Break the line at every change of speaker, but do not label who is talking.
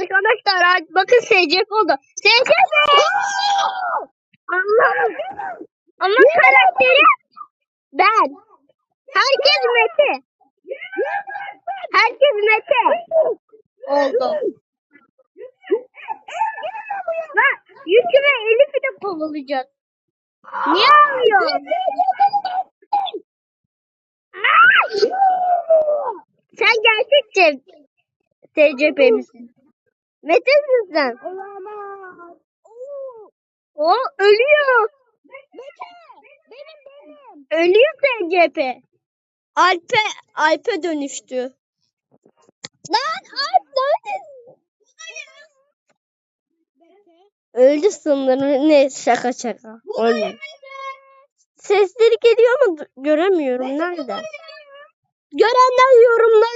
Arkadaşlar bakın SCP oldu. SCP! Allah'ım. Ama karakteri ben. Herkes Mete. Herkes Mete. Oldu. Bak Yükü ve Elif'i de kovalayacağız. Niye ağlıyor? Sen gerçekçe SCP misin? Mete'sin sen.
Olamaz.
O ölüyor.
Mete. Benim benim.
Ölüyor SCP. Alp'e Alp'e dönüştü. Lan Alp neredesin? Öldü sanırım. Ne şaka şaka. Öldü. Sesleri geliyor du- göremiyorum. Nerede? Görenler yorumlara